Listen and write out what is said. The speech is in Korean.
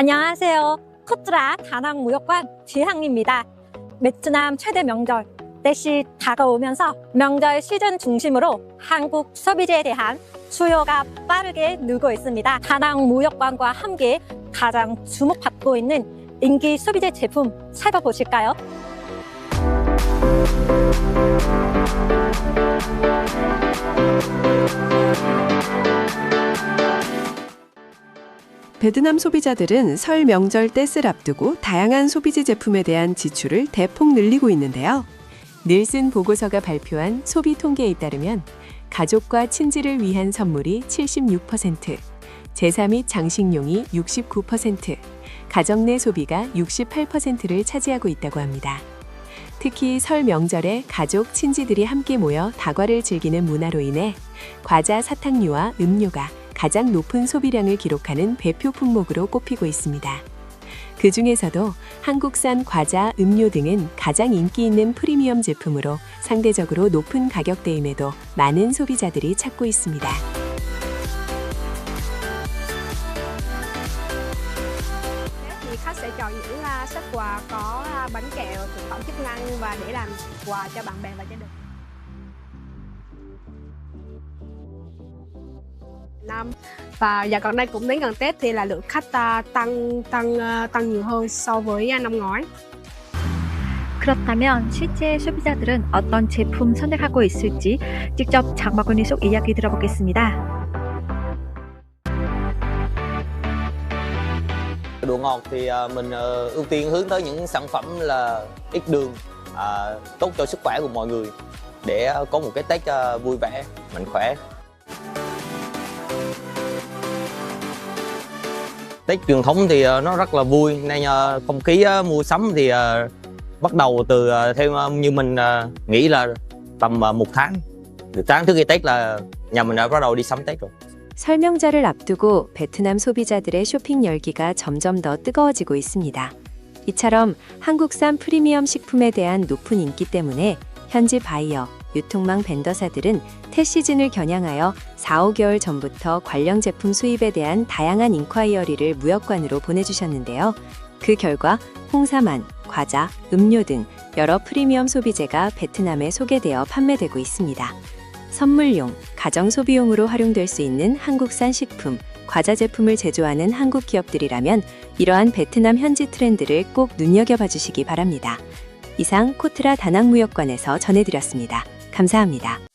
안녕하세요. 코트라 다낭 무역관 지향입니다. 베트남 최대 명절 때시 다가오면서 명절 시즌 중심으로 한국 소비재에 대한 수요가 빠르게 늘고 있습니다. 다낭 무역관과 함께 가장 주목받고 있는 인기 소비재 제품 살펴보실까요? 베트남 소비자들은 설 명절 떼을 앞두고 다양한 소비재 제품에 대한 지출을 대폭 늘리고 있는데요. 닐슨 보고서가 발표한 소비 통계에 따르면 가족과 친지를 위한 선물이 76%, 제사 및 장식용이 69%, 가정 내 소비가 68%를 차지하고 있다고 합니다. 특히 설 명절에 가족, 친지들이 함께 모여 다과를 즐기는 문화로 인해 과자, 사탕류와 음료가 가장 높은 소비량을 기록하는 대표 품목으로 꼽히고 있습니다. 그 중에서도 한국산 과자, 음료 등은 가장 인기 있는 프리미엄 제품으로 상대적으로 높은 가격대임에도 많은 소비자들이 찾고 있습니다. Năm và dạo gần đây cũng đến gần Tết thì là lượng khách à, tăng tăng à, tăng nhiều hơn so với à, năm ngoái. 그렇다면 실제 소비자들은 어떤 제품 선택하고 있을지 직접 장바구니 속 이야기 들어보겠습니다. Đồ ngọt thì à, mình ờ, ưu tiên hướng tới những sản phẩm là ít đường, à, tốt cho sức khỏe của mọi người để ờ, có một cái Tết ờ, vui vẻ, mạnh khỏe. Tết truyền thống thì ờ, nó rất là vui nên ờ, không khí ờ, mua sắm thì ờ, bắt đầu từ ờ, theo ờ, như mình ờ, nghĩ là tầm ờ, một tháng. Từ tháng trước khi Tết là nhà mình đã bắt đầu đi sắm Tết rồi. 설명자를 앞두고 베트남 소비자들의 쇼핑 열기가 점점 더 뜨거워지고 있습니다. 이처럼 한국산 프리미엄 식품에 대한 높은 인기 때문에 현지 바이어, 유통망 벤더사들은 태 시즌을 겨냥하여 4, 5개월 전부터 관련 제품 수입에 대한 다양한 인콰이어리를 무역관으로 보내주셨는데요. 그 결과 홍사만, 과자, 음료 등 여러 프리미엄 소비재가 베트남에 소개되어 판매되고 있습니다. 선물용, 가정 소비용으로 활용될 수 있는 한국산 식품, 과자 제품을 제조하는 한국 기업들이라면 이러한 베트남 현지 트렌드를 꼭 눈여겨봐 주시기 바랍니다. 이상 코트라 다낭무역관에서 전해드렸습니다. 감사합니다.